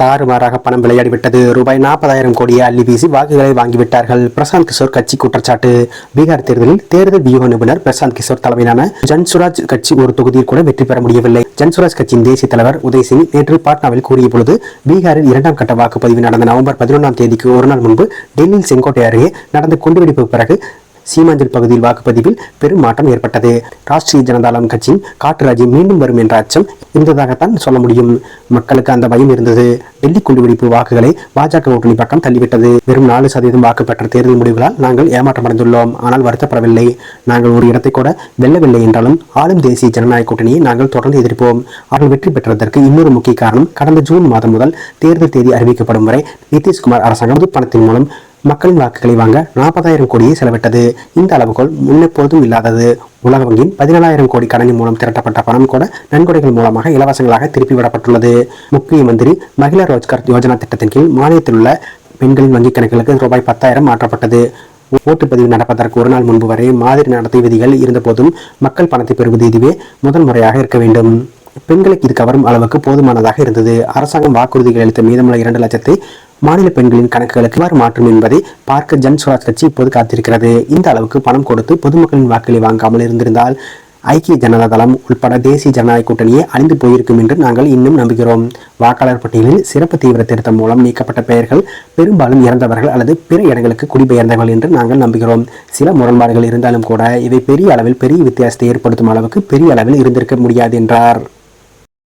தாறுமாறாக பணம் விளையாடிவிட்டது. ரூபாய் நாற்பதாயிரம் கோடியை அள்ளி வீசி வாக்குகளை வாங்கிவிட்டார்கள். பிரசாந்த் கிஷோர் கட்சி குற்றச்சாட்டு. பீகார் தேர்தலில் தேர்தல் வியூக நிபுணர் பிரசாந்த் கிஷோர் தலைமையிலான ஜன்சுராஜ் கட்சி ஒரு தொகுதியில் கூட வெற்றி பெற முடியவில்லை. ஜன்சுராஜ் கட்சியின் தேசிய தலைவர் உதய் சிங் நேற்று பாட்னாவில் கூறிய பொழுது பீகாரில் இரண்டாம் கட்ட வாக்குப்பதிவு நடந்த நவம்பர் பதினொன்றாம் தேதிக்கு ஒரு நாள் முன்பு டெல்லியில் செங்கோட்டை அருகே நடந்த குண்டுவெடிப்பு பிறகு சீமாஞ்சல் பகுதியில் வாக்குப்பதிவில் பெரும் மாற்றம் ஏற்பட்டது. ராஷ்டிரிய ஜனதாளம் கட்சியின் காட்டுராஜி மீண்டும் வரும் என்ற அச்சம் இருந்ததாகத்தான் சொல்ல முடியும். மக்களுக்கு அந்த பயம் இருந்தது. டெல்லி குண்டுவெடிப்பு வாக்குகளை பாஜக கூட்டணி பக்கம் தள்ளிவிட்டது. வெறும் நாலு சதவீதம் வாக்கு பெற்ற தேர்தல் முடிவுகளால் நாங்கள் ஏமாற்றமடைந்துள்ளோம் ஆனால் வருத்தப்படவில்லை. நாங்கள் ஒரு இடத்தை கூட வெல்லவில்லை என்றாலும் ஆளும் தேசிய ஜனநாயக கூட்டணியை நாங்கள் தொடர்ந்து எதிர்ப்போம். அவர்கள் வெற்றி பெற்றதற்கு இன்னொரு முக்கிய காரணம் கடந்த ஜூன் மாதம் முதல் தேர்தல் தேதி அறிவிக்கப்படும் வரை நிதிஷ்குமார் அரசாங்கம் பணத்தின் மூலம் மக்களின் வாக்குகளை வாங்க நாற்பதாயிரம் கோடியை செலவிட்டது. இந்த அளவுகோல் முன்னெப்போதும் இல்லாதது. உலக வங்கியின் பதினேழாயிரம் கோடி கடனின் மூலம் திரட்டப்பட்ட பணம் கூட நன்கொடைகள் மூலமாக இலவசங்களாக திருப்பி விடப்பட்டுள்ளது. முக்கிய மந்திரி மகிழா ரோஜ்கார் யோஜனா திட்டத்தின் கீழ் மானியத்தில் உள்ள பெண்களின் வங்கிக் கணக்குகளுக்கு ரூபாய் பத்தாயிரம் மாற்றப்பட்டது. ஓட்டுப்பதிவு நடப்பதற்கு ஒரு நாள் முன்பு வரை மாதிரி நடத்தை விதிகள் இருந்தபோதும் மக்கள் பணத்தை பெறுவது இதுவே முதல் முறையாக இருக்க வேண்டும். பெண்களுக்கு இது கவரும் அளவுக்கு போதுமானதாக இருந்தது. அரசாங்கம் வாக்குறுதிகள் அளித்த மீதமுள்ள இரண்டு லட்சத்தை மாநில பெண்களின் கணக்குகளுக்கு எவ்வாறு மாற்றும் என்பதை பார்க்க ஜன் சுவராஜ் கட்சி இப்போது காத்திருக்கிறது. இந்த அளவுக்கு பணம் கொடுத்து பொதுமக்களின் வாக்குகளை வாங்காமல் இருந்திருந்தால் ஐக்கிய ஜனதா தளம் உட்பட தேசிய ஜனநாயக கூட்டணியே அழிந்து போயிருக்கும் என்று நாங்கள் இன்னும் நம்புகிறோம். வாக்காளர் பட்டியலில் சிறப்பு தீவிர திருத்தம் மூலம் நீக்கப்பட்ட பெயர்கள் பெரும்பாலும் இறந்தவர்கள் அல்லது பிற இடங்களுக்கு குடிபெயர்ந்தவர்கள் என்று நாங்கள் நம்புகிறோம். சில முரண்பாடுகள் இருந்தாலும் கூட இவை பெரிய அளவில் பெரிய வித்தியாசத்தை ஏற்படுத்தும் அளவுக்கு பெரிய அளவில் இருந்திருக்க முடியாது என்றார்.